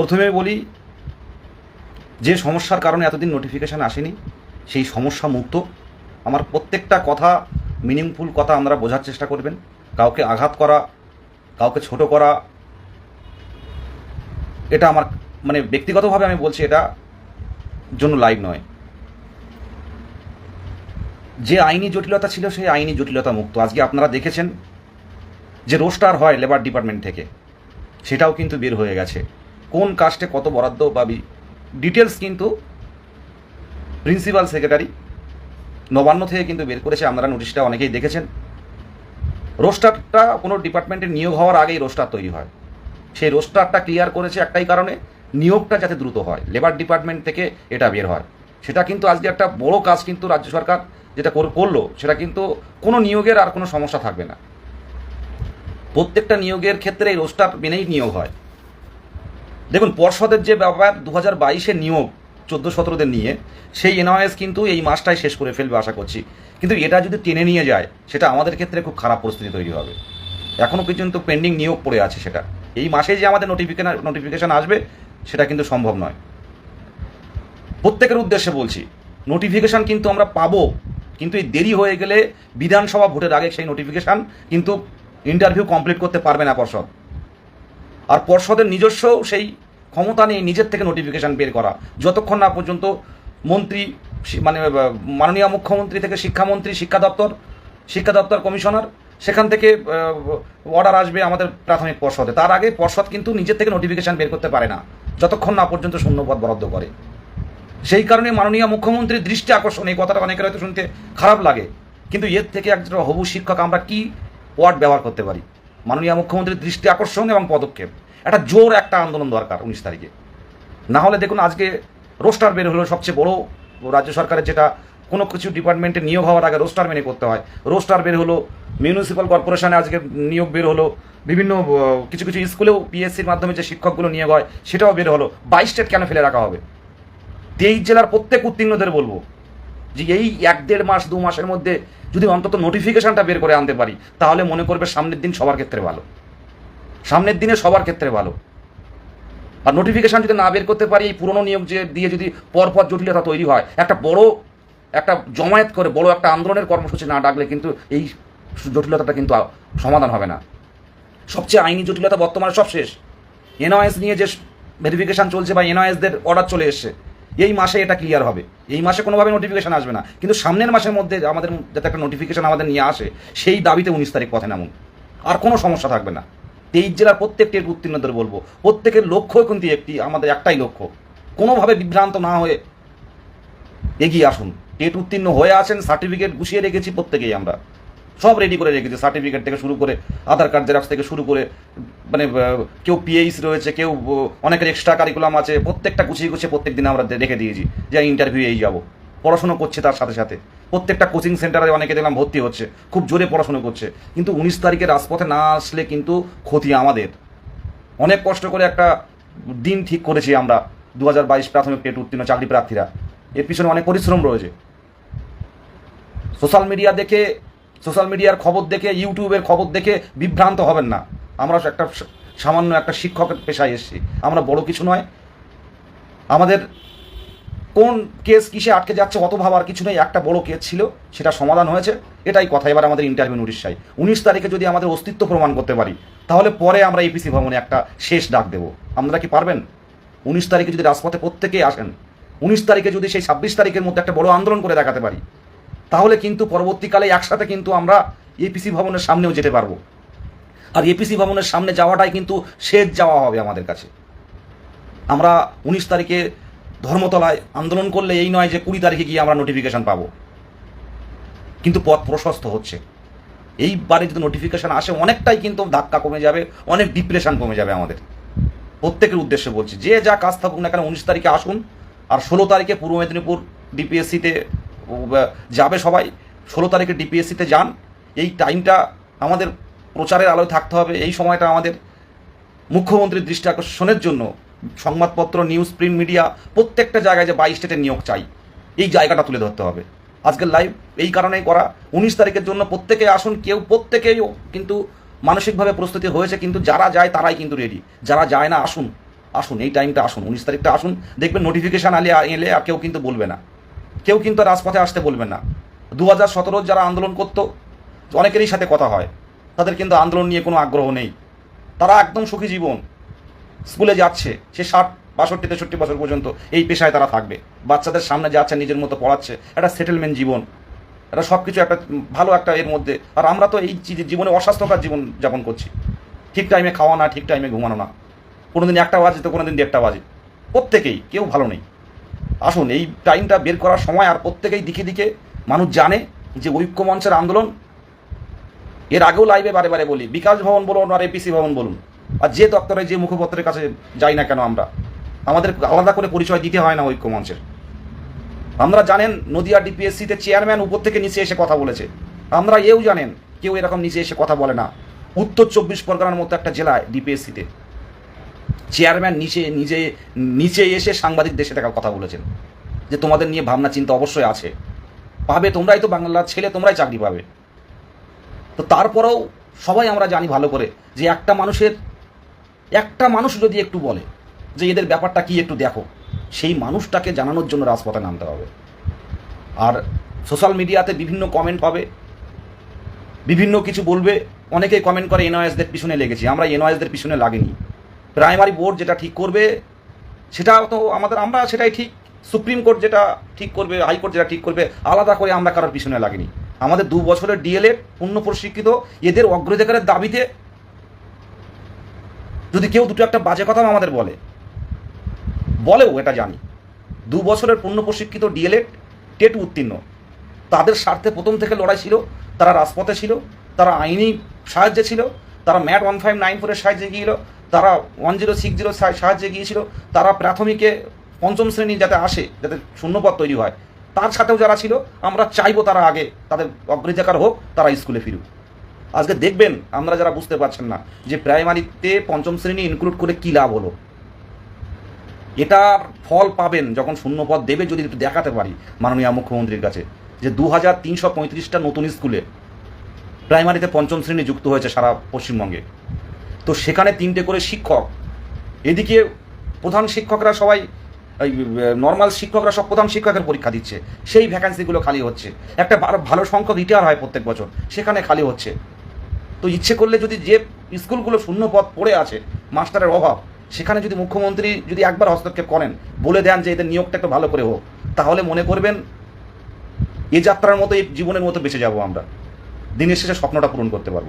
প্রথমে বলি, যে সমস্যার কারণে এতদিন নোটিফিকেশান আসেনি, সেই সমস্যা মুক্ত। আমার প্রত্যেকটা কথা মিনিংফুল কথা আমরা বোঝার চেষ্টা করবেন। কাউকে আঘাত করা, কাউকে ছোট করা, এটা আমার মানে ব্যক্তিগতভাবে আমি বলছি এটা জন্য লাইভ নয়। যে আইনি জটিলতা ছিল, সেই আইনি জটিলতা মুক্ত। আজকে আপনারা দেখেছেন যে রোস্টার হয় লেবার ডিপার্টমেন্ট থেকে, সেটাও কিন্তু বের হয়ে গেছে। কোন কাস্টে কত বরাদ্দ পাবি ডিটেলস কিন্তু প্রিন্সিপাল সেক্রেটারি নবান্ন থেকে কিন্তু বের করেছে আপনারা নোটিশটা অনেকেই দেখেছেন। রোস্টারটা কোনো ডিপার্টমেন্টে নিয়োগ হওয়ার আগেই রোস্টার তৈরি হয়। সেই রোস্টারটা ক্লিয়ার করেছে একটাই কারণে, নিয়োগটা যাতে দ্রুত হয় লেবার ডিপার্টমেন্ট থেকে এটা বের হয়। সেটা কিন্তু আজকে একটা বড় কাজ কিন্তু রাজ্য সরকার যেটা কর- করল, সেটা কিন্তু কোনো নিয়োগের আর কোনো সমস্যা থাকবে না। প্রত্যেকটা নিয়োগের ক্ষেত্রে এই রোস্টার মেনেই নিয়োগ হয়। দেখুন, পর্ষদের যে ব্যাপার দু হাজার বাইশে নিয়োগ চোদ্দ সতেরোদের নিয়ে, সেই এনওএস কিন্তু এই মাসটাই শেষ করে ফেলবে, আশা করছি। কিন্তু এটা যদি টেনে নিয়ে যায়, সেটা আমাদের ক্ষেত্রে খুব খারাপ পরিস্থিতি তৈরি হবে। এখনও পর্যন্ত পেন্ডিং নিয়োগ পড়ে আছে সেটা। এই মাসে যে আমাদের নোটিফিকেশন নোটিফিকেশান আসবে, সেটা কিন্তু সম্ভব নয়। প্রত্যেকের উদ্দেশ্যে বলছি নোটিফিকেশান কিন্তু আমরা পাবো, কিন্তু এই দেরি হয়ে গেলে বিধানসভা ভোটের আগে সেই নোটিফিকেশান কিন্তু ইন্টারভিউ কমপ্লিট করতে পারবে না পর্ষদ। আর পর্ষদের নিজস্ব সেই ক্ষমতা নেই নিজের থেকে নোটিফিকেশান বের করা। যতক্ষণ না পর্যন্ত মন্ত্রী মানে মাননীয় মুখ্যমন্ত্রী থেকে শিক্ষামন্ত্রী, শিক্ষা দপ্তর শিক্ষা দপ্তর কমিশনার, সেখান থেকে অর্ডার আসবে আমাদের প্রাথমিক পর্ষদে। তার আগে পর্ষদ কিন্তু নিজের থেকে নোটিফিকেশান বের করতে পারে না, যতক্ষণ না পর্যন্ত শূন্যপদ বরাদ্দ করে। সেই কারণে মাননীয় মুখ্যমন্ত্রীর দৃষ্টি আকর্ষণ, এই কথাটা অনেকের হয়তো শুনতে খারাপ লাগে। কিন্তু এর থেকে একজন হবু শিক্ষক আমরা কি ওয়ার্ড ব্যবহার করতে পারি? মাননীয় মুখ্যমন্ত্রীর দৃষ্টি আকর্ষণ এবং পদক্ষেপ। একটা জোর একটা আন্দোলন দরকার উনিশ তারিখে। না হলে দেখুন, আজকে রোস্টার বের হলো সবচেয়ে বড় রাজ্য সরকারের যেটা কোনো কিছু ডিপার্টমেন্টে নিয়োগ হওয়ার আগে রোস্টার মেনে করতে হয়। রোস্টার বের হলো, মিউনিসিপ্যাল কর্পোরেশনে আজকে নিয়োগ বের হলো, বিভিন্ন কিছু কিছু স্কুলেও পিএসসির মাধ্যমে যে শিক্ষকগুলো নিয়োগ হয়, সেটাও বের হলো। বাইশ স্টেট কেন ফেলে রাখা হবে? তেইশ জেলার প্রত্যেক উত্তীর্ণদের বলব যে এই এক দেড় মাস, দু মাসের মধ্যে যদি অন্তত নোটিফিকেশনটা বের করে আনতে পারি, তাহলে মনে করবে সামনের দিন সবার ক্ষেত্রে ভালো। সামনের দিনে সবার ক্ষেত্রে ভালো। আর নোটিফিকেশান যদি না বের করতে পারি, এই পুরনো নিয়োগ যে দিয়ে যদি পরপর জটিলতা তৈরি হয়, একটা বড়, একটা জমায়েত করে বড় একটা আন্দোলনের কর্মসূচি না ডাকলে কিন্তু এই জটিলতাটা কিন্তু সমাধান হবে না। সবচেয়ে আইনি জটিলতা বর্তমানে সব শেষ। এনওএস নিয়ে যে ভেরিফিকেশন চলছে বা এনওএসদের অর্ডার চলে এসছে এই মাসে এটা ক্লিয়ার হবে। এই মাসে কোনোভাবে নোটিফিকেশান আসবে না। কিন্তু সামনের মাসের মধ্যে আমাদের যাতে একটা নোটিফিকেশান আমাদের নিয়ে আসে, সেই দাবিতে উনিশ তারিখ পথে নামুন। আর কোনো সমস্যা থাকবে না। তেইশ জেলার প্রত্যেকটি উত্তীর্ণদের বলব, প্রত্যেকের লক্ষ্য কিন্তু একটি, আমাদের একটাই লক্ষ্য। কোনোভাবে বিভ্রান্ত না হয়ে এগিয়ে আসুন। টেট উত্তীর্ণ হয়ে আছেন সার্টিফিকেট গুছিয়ে রেখেছি প্রত্যেকেই আমরা। সব রেডি করে রেখেছি সার্টিফিকেট থেকে শুরু করে আধার কার্ড জেরক্স থেকে শুরু করে মানে কেউ পিএইচ রয়েছে, কেউ অনেকের এক্সট্রা কারিকুলাম আছে, প্রত্যেকটা গুছিয়ে গুছিয়ে প্রত্যেক দিন আমরা রেখে দিয়েছি যে ইন্টারভিউ এই যাব। পড়াশুনো করছে তার সাথে সাথে। প্রত্যেকটা কোচিং সেন্টারে অনেকে দেখলাম ভর্তি হচ্ছে, খুব জোরে পড়াশুনো করছে। কিন্তু উনিশ তারিখে রাজপথে না আসলে কিন্তু ক্ষতি আমাদের। অনেক কষ্ট করে একটা দিন ঠিক করেছি আমরা দু হাজার বাইশ প্রাথমিক টেট উত্তীর্ণ চাকরি প্রার্থীরা। এর পিছনে অনেক পরিশ্রম রয়েছে। সোশ্যাল মিডিয়া দেখে, সোশ্যাল মিডিয়ার খবর দেখে, ইউটিউবের খবর দেখে বিভ্রান্ত হবেন না। আমরা একটা সামান্য একটা শিক্ষকের পেশায় এসেছি। আমরা বড় কিছু নয়। আমাদের কোন কেস কিসে আটকে যাচ্ছে, অত ভাবার কিছু নেই। একটা বড় কেস ছিল, সেটা সমাধান হয়েছে। এটাই কথা। এবার আমাদের ইন্টারভিউ উড়িষ্যায় উনিশ তারিখে যদি আমাদের অস্তিত্ব প্রমাণ করতে পারি, তাহলে পরে আমরা এপিসি ভবনে একটা শেষ ডাক দেবো। আপনারা কি পারবেন? উনিশ তারিখে যদি রাজপথে প্রত্যেকেই আসেন, উনিশ তারিখে যদি সেই ছাব্বিশ তারিখের মধ্যে একটা বড় আন্দোলন করে দেখাতে পারি, তাহলে কিন্তু পরবর্তীকালে একসাথে কিন্তু আমরা এপিসি ভবনের সামনেও যেতে পারব। আর এপিসি ভবনের সামনে যাওয়াটাই কিন্তু শেষ যাওয়া হবে আমাদের কাছে। আমরা উনিশ তারিখে ধর্মতলায় আন্দোলন করলে এই নয় যে কুড়ি তারিখে গিয়ে আমরা নোটিফিকেশান পাবো। কিন্তু পথ প্রশস্ত হচ্ছে। এইবারে যদি নোটিফিকেশান আসে, অনেকটাই কিন্তু ধাক্কা কমে যাবে, অনেক ডিপ্রেশন কমে যাবে আমাদের। প্রত্যেকের উদ্দেশ্যে বলছি, যে যা কাজ থাকুক না কেন, উনিশ তারিখে আসুন। আর ষোলো তারিখে পূর্ব মেদিনীপুর ডিপিএসসিতে যাবে সবাই। ষোলো তারিখে ডিপিএসসিতে যান। এই টাইমটা আমাদের প্রচারের আলোয় থাকতে হবে। এই সময়টা আমাদের মুখ্যমন্ত্রীর দৃষ্টি আকর্ষণের জন্য সংবাদপত্র নিউজ প্রিন্ট মিডিয়া প্রত্যেকটা জায়গায় যে বাইশ স্টেটের নিয়োগ চাই, এই জায়গাটা তুলে ধরতে হবে। আজকের লাইভ এই কারণেই করা। উনিশ তারিখের জন্য প্রত্যেকে আসুন, কেউ প্রত্যেকেই কিন্তু মানসিকভাবে প্রস্তুতি হয়েছে, কিন্তু যারা যায় তারাই কিন্তু রেডি যারা যায় না, আসুন আসুন, এই টাইমটা আসুন, উনিশ তারিখটা আসুন, দেখবেন নোটিফিকেশান আলে এলে আর কেউ কিন্তু বলবে না। কেউ কিন্তু রাজপথে আসতে বলবে না। দু হাজার সতেরো যারা আন্দোলন করতো, অনেকেরই সাথে কথা হয়। তাদের কিন্তু আন্দোলন নিয়ে কোনো আগ্রহ নেই। তারা একদম সুখী জীবন। স্কুলে যাচ্ছে, সে ষাট, বাষট্টি, তেষট্টি বছর পর্যন্ত এই পেশায় তারা থাকবে। বাচ্চাদের সামনে যাচ্ছে, নিজের মতো পড়াচ্ছে, একটা সেটেলমেন্ট জীবন এটা সব কিছু একটা ভালো একটা এর মধ্যে। আর আমরা তো এই জীবনে অস্বাস্থ্যকর জীবন যাপন করছি। ঠিক টাইমে খাওয়া না, ঠিক টাইমে ঘুমানো না। কোনো দিন একটা বাজে তো কোনো দিন দেড়টা বাজে। প্রত্যেকেই, কেউ ভালো নেই। আসুন, এই টাইমটা বের করার সময় আর প্রত্যেকেই দিকে দিকে মানুষ জানে যে ঐক্য মঞ্চের আন্দোলন এর আগেও লাইভে বারে বারে বলি, বিকাশ ভবন বলুন আর এপিসি ভবন বলুন। আর যে দপ্তরে, যে মুখপত্রের কাছে যাই না কেন আমরা, আমাদের আলাদা করে পরিচয় দিতে হয় না ঐক্য মঞ্চের আমরা জানেন নদিয়া ডিপিএসসিতে চেয়ারম্যান উপর থেকে নিচে এসে কথা বলেছে। আমরা এও জানেন কেউ এরকম নিচে এসে কথা বলে না। উত্তর চব্বিশ পরগনার মতো একটা জেলায় ডিপিএসসিতে চেয়ারম্যান নিচে, নিজে, নিচে এসে সাংবাদিকদের সাথে কথা বলেছেন। যে তোমাদের নিয়ে ভাবনা চিন্তা অবশ্যই আছে। পাবে, তোমরাই তো বাংলার ছেলে, তোমরাই চাকরি পাবে। তো তারপরেও সবাই আমরা জানি ভালো করে যে একটা মানুষের, একটা মানুষ যদি একটু বলে যে এদের ব্যাপারটা কি একটু দেখো, সেই মানুষটাকে জানানোর জন্য রাজপথে নামতে হবে। আর সোশ্যাল মিডিয়াতে বিভিন্ন কমেন্ট পাবে, বিভিন্ন কিছু বলবে। অনেকেই কমেন্ট করে এনওএসদের পিছনে লেগেছি, আমরা এনওএসদের পিছনে লাগেনি। প্রাইমারি বোর্ড যেটা ঠিক করবে, সেটা তো আমাদের, আমরা সেটাই ঠিক, সুপ্রিম কোর্ট যেটা ঠিক করবে, হাইকোর্ট যেটা ঠিক করবে, আলাদা করে আমরা কারোর পিছনে লাগেনি। আমাদের দু বছরের ডিএলএড পূর্ণ প্রশিক্ষিত এদের অগ্রাধিকারের দাবিতে যদি কেউ দুটো একটা বাজে কথা আমাদের বলে, বলেও এটা জানি, দু বছরের পূর্ণ প্রশিক্ষিত ডিএলএড টেট উত্তীর্ণ। তাদের স্বার্থে প্রথম থেকে লড়াই ছিল, তারা রাজপথে ছিল, তারা আইনি সাহায্যে ছিল, তারা ম্যাট ওয়ান ফাইভ নাইন ফোরের সাহায্যে গিয়েছিল তারা ওয়ান জিরো সিক্স জিরো সাহায্যে গিয়েছিল, তারা প্রাথমিকে পঞ্চম শ্রেণি যাতে আসে, যাতে শূন্যপদ তৈরি হয় তার সাথেও যারা ছিল, আমরা চাইব তারা আগে তাদের অগ্রাধিকার হোক, তারা স্কুলে ফিরুক। আজকে দেখবেন, আমরা যারা বুঝতে পারছেন না, যে প্রাইমারিতে পঞ্চম শ্রেণি ইনক্লুড করে কী লাভ হলো। এটার ফল পাবেন যখন শূন্যপদ দেবে, যদি একটু দেখাতে পারি মাননীয় মুখ্যমন্ত্রীর কাছে, যে দু হাজার তিনশো পঁয়ত্রিশটা নতুন স্কুলে প্রাইমারিতে পঞ্চম শ্রেণি যুক্ত হয়েছে সারা পশ্চিমবঙ্গে। তো সেখানে তিনটে করে শিক্ষক। এদিকে প্রধান শিক্ষকরা সবাই নর্মাল শিক্ষকরা সব প্রধান শিক্ষকের পরীক্ষা দিচ্ছে। সেই ভ্যাকান্সিগুলো খালি হচ্ছে। একটা ভালো- সংখ্যক রিটায়ার হয় প্রত্যেক বছর। সেখানে খালি হচ্ছে। তো ইচ্ছে করলে যদি যে স্কুলগুলো শূন্য পদ পড়ে আছে, মাস্টারের অভাব, সেখানে যদি মুখ্যমন্ত্রী যদি একবার হস্তক্ষেপ করেন, বলে দেন যে এদের নিয়োগটা একটু ভালো করে হোক, তাহলে মনে করবেন এ যাত্রার মতো এই জীবনের মতো বেঁচে যাব আমরা। দিনের শেষে স্বপ্নটা পূরণ করতে পারব।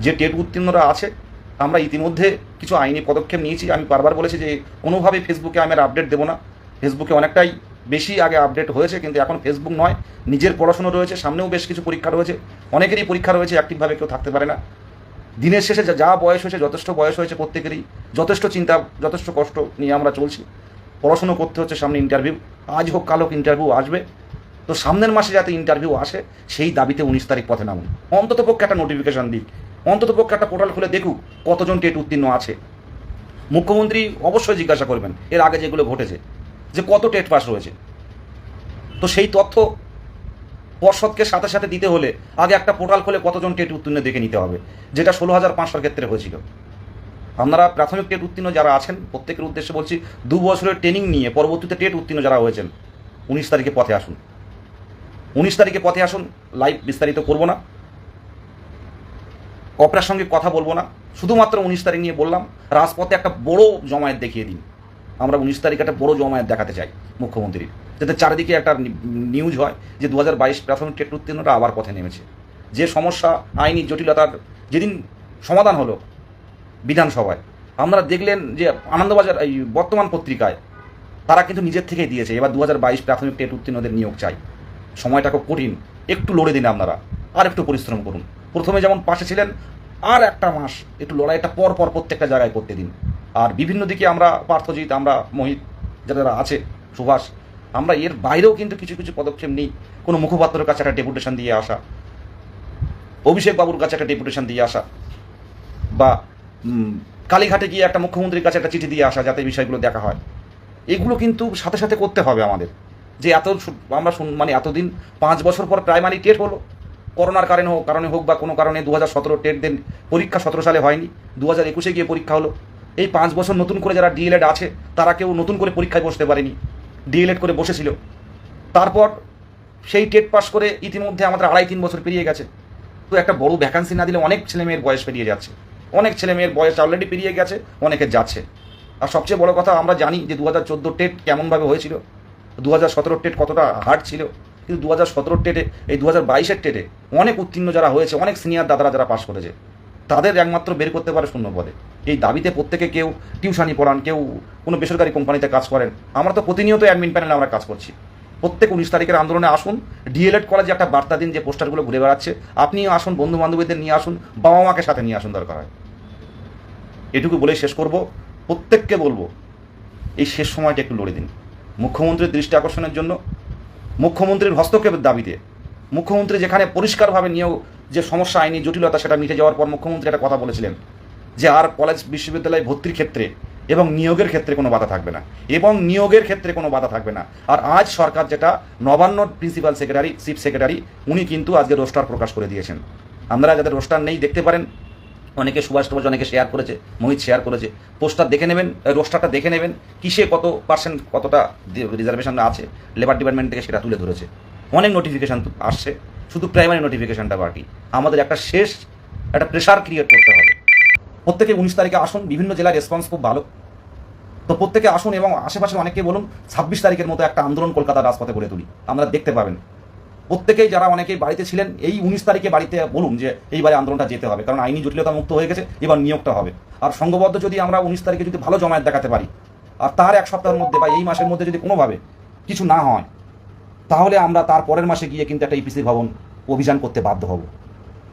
যে টেট উত্তীর্ণরা আছে আমরা ইতিমধ্যে কিছু আইনি পদক্ষেপ নিয়েছি। আমি বারবার বলেছি যে কোনোভাবে ফেসবুকে আমি আর আপডেট দেবো না। ফেসবুকে অনেকটাই বেশি আগে আপডেট হয়েছে, কিন্তু এখন ফেসবুক নয়। নিজের পড়াশুনো রয়েছে, সামনেও বেশ কিছু পরীক্ষা রয়েছে। অনেকেরই পরীক্ষা রয়েছে অ্যাক্টিভভাবে কেউ থাকতে পারে না। দিনের শেষে যা- বয়স হয়েছে, যথেষ্ট বয়স হয়েছে প্রত্যেকেরই। যথেষ্ট চিন্তা, যথেষ্ট কষ্ট নিয়ে আমরা চলছি। পড়াশুনো করতে হচ্ছে সামনে ইন্টারভিউ আজ হোক, কাল হোক ইন্টারভিউ আসবে। তো সামনের মাসে যাতে ইন্টারভিউ আসে, সেই দাবিতে উনিশ তারিখ পথে নামুন। অন্তত পক্ষে একটা নোটিফিকেশন দিক। অন্তত পক্ষে একটা পোর্টাল খুলে দেখুক কতজন টেট উত্তীর্ণ আছে। মুখ্যমন্ত্রী অবশ্যই জিজ্ঞাসা করবেন, এর আগে যেগুলো ঘটেছে, যে কত টেট পাস রয়েছে তো সেই তথ্য পর্ষদকে সাথে সাথে দিতে হলে আগে একটা পোর্টাল খুলে কতজন টেট উত্তীর্ণ দেখে নিতে হবে, যেটা ষোলো হাজার পাঁচশোর ক্ষেত্রে হয়েছিল। আপনারা প্রাথমিক টেট উত্তীর্ণ যারা আছেন, প্রত্যেকের উদ্দেশ্যে বলছি, দু বছরের ট্রেনিং নিয়ে পরবর্তীতে টেট উত্তীর্ণ যারা হয়েছেন, উনিশ তারিখে পথে আসুন। উনিশ তারিখে পথে আসুন লাইভ বিস্তারিত করব না। অপরার সঙ্গে কথা বলব না। শুধুমাত্র উনিশ তারিখ নিয়ে বললাম, রাজপথে একটা বড় জমায়েত দেখিয়ে দিন। আমরা উনিশ তারিখ একটা বড় জমায়েত দেখাতে চাই মুখ্যমন্ত্রীর। যাতে চারিদিকে একটা নিউজ হয় যে দু হাজার বাইশ প্রাথমিক টেট উত্তীর্ণরা আবার পথে নেমেছে। যে সমস্যা, আইনি জটিলতার যেদিন সমাধান হলো বিধানসভায়, আমরা দেখলেন যে আনন্দবাজার, এই বর্তমান পত্রিকায় তারা কিন্তু নিজের থেকেই দিয়েছে, এবার দু হাজার বাইশ প্রাথমিক টেট উত্তীর্ণদের নিয়োগ চাই। সময়টা খুব কঠিন, একটু লড়ে দিন আপনারা, আর একটু পরিশ্রম করুন। প্রথমে যেমন পাশে ছিলেন, আর একটা মাস একটু লড়াইটা পর পর প্রত্যেকটা জায়গায় করতে দিন। আর বিভিন্ন দিকে আমরা পার্থজিৎ, আমরা মোহিত, যারা আছে, সুভাষ, আমরা এর বাইরেও কিন্তু কিছু কিছু পদক্ষেপ নিই। কোনো মুখপাত্রের কাছে একটা ডেপুটেশন দিয়ে আসা, অভিষেক বাবুর কাছে একটা ডেপুটেশন দিয়ে আসা, বা কালীঘাটে গিয়ে একটা মুখ্যমন্ত্রীর কাছে একটা চিঠি দিয়ে আসা যাতে বিষয়গুলো দেখা হয়। এগুলো কিন্তু সাথে সাথে করতে হবে আমাদের। যে এত আমরা মানে এতদিন পাঁচ বছর পর প্রাইমারি টেট হলো। করোনার কারণে হোক কারণে হোক বা কোনো কারণে দু হাজার সতেরো টেট দেন পরীক্ষা সতেরো সালে হয়নি দু হাজার একুশে গিয়ে পরীক্ষা হলো। এই পাঁচ বছর নতুন করে যারা ডিএলএড আছে, তারা কেউ নতুন করে পরীক্ষায় বসতে পারেনি, ডিএলএড করে বসেছিল। তারপর সেই টেট পাস করে ইতিমধ্যে আমাদের আড়াই তিন বছর পেরিয়ে গেছে। তো একটা বড় ভ্যাকান্সি না দিলে অনেক ছেলে মেয়ের বয়স পেরিয়ে যাচ্ছে। অনেক ছেলে মেয়ের বয়স অলরেডি পেরিয়ে গেছে, অনেকে যাচ্ছে। আর সবচেয়ে বড় কথা আমরা জানি যে দু হাজার চোদ্দ টেট কেমনভাবে হয়েছিল দু হাজার সতেরো টেট কতটা হার্ড ছিল কিন্তু দু হাজার সতেরো টেটে, এই দু হাজার বাইশের টেটে অনেক উত্তীর্ণ যারা হয়েছে, অনেক সিনিয়র দাদারা যারা পাশ করেছে, তাদের একমাত্র বের করতে পারে শূন্য পদে। এই দাবিতে প্রত্যেকে কেউ টিউশনি পড়ান, কেউ কোনো বেসরকারি কোম্পানিতে কাজ করেন, আমরা তো প্রতিনিয়ত অ্যাডমিন প্যানেলে আমরা কাজ করছি। প্রত্যেক উনিশ তারিখের আন্দোলনে আসুন ডিএলএড কলেজে একটা বার্তা দিন যে পোস্টারগুলো ঘুরে বেড়াচ্ছে, আপনিও আসুন বন্ধু বান্ধবীদের নিয়ে আসুন বাবা মাকে সাথে নিয়ে আসুন দরকার হয়। এটুকু বলে শেষ করব, প্রত্যেককে বলব, এই শেষ সময়টা একটু লড়ে দিন। মুখ্যমন্ত্রীর দৃষ্টি আকর্ষণের জন্য মুখ্যমন্ত্রীর হস্তক্ষেপের দাবিতে। মুখ্যমন্ত্রী যেখানে পরিষ্কারভাবে নিয়েও যে সমস্যা আইনি জটিলতা সেটা মিটে যাওয়ার পর মুখ্যমন্ত্রী একটা কথা বলেছিলেন, যে আর কলেজ বিশ্ববিদ্যালয়ে ভর্তির ক্ষেত্রে এবং নিয়োগের ক্ষেত্রে কোনো বাধা থাকবে না। এবং নিয়োগের ক্ষেত্রে কোনো বাধা থাকবে না। আর আজ সরকার যেটা Nabanna principal secretary, chief secretary, উনি কিন্তু আজকে রোস্টার প্রকাশ করে দিয়েছেন। আপনারা যাদের রোস্টার নেই দেখতে পারেন অনেকে সুভাষ টুভাষ অনেকে শেয়ার করেছে, মোহিত শেয়ার করেছে। পোস্টার দেখে নেবেন রোস্টারটা দেখে নেবেন, কিসে কত পার্সেন্ট কতটা রিজার্ভেশন আছে লেবার ডিপার্টমেন্ট থেকে সেটা তুলে ধরেছে। অনেক নোটিফিকেশান আসছে, শুধু প্রাইমারি নোটিফিকেশানটা বাকি। আমাদের একটা শেষ, একটা প্রেশার ক্রিয়েট করতে হবে। প্রত্যেকে উনিশ তারিখে আসুন, বিভিন্ন জেলার রেসপন্স খুব ভালো। তো প্রত্যেকে আসুন এবং আশেপাশে অনেকে বলুন, ছাব্বিশ তারিখের মতো একটা আন্দোলন কলকাতার রাজপথে গড়ে তুলি। আমরা দেখতে পাবেন। প্রত্যেকেই যারা অনেকেই বাড়িতে ছিলেন, এই উনিশ তারিখে বাড়িতে বলুন যে এইবারে আন্দোলনটা যেতে হবে। কারণ আইনি জটিলতা মুক্ত হয়ে গেছে, এবার নিয়োগটা হবে। আর সংঘবদ্ধ যদি আমরা উনিশ তারিখে যদি ভালো জমায়েত দেখাতে পারি, আর তার এক সপ্তাহের মধ্যে বা এই মাসের মধ্যে যদি কোনোভাবে কিছু না হয়, তাহলে আমরা তার পরের মাসে গিয়ে কিন্তু একটা ইপিসি ভবন অভিযান করতে বাধ্য হব।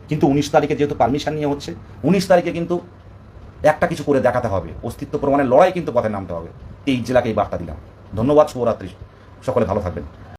কিন্তু উনিশ তারিখে যেহেতু পারমিশন নিয়ে হচ্ছে, উনিশ তারিখে কিন্তু একটা কিছু করে দেখাতে হবে। অস্তিত্ব প্রমাণের লড়াই কিন্তু পথে নামতে হবে। এই জেলাকে এই বার্তা দিলাম। ধন্যবাদ, শুভরাত্রি। সকলে ভালো থাকবেন।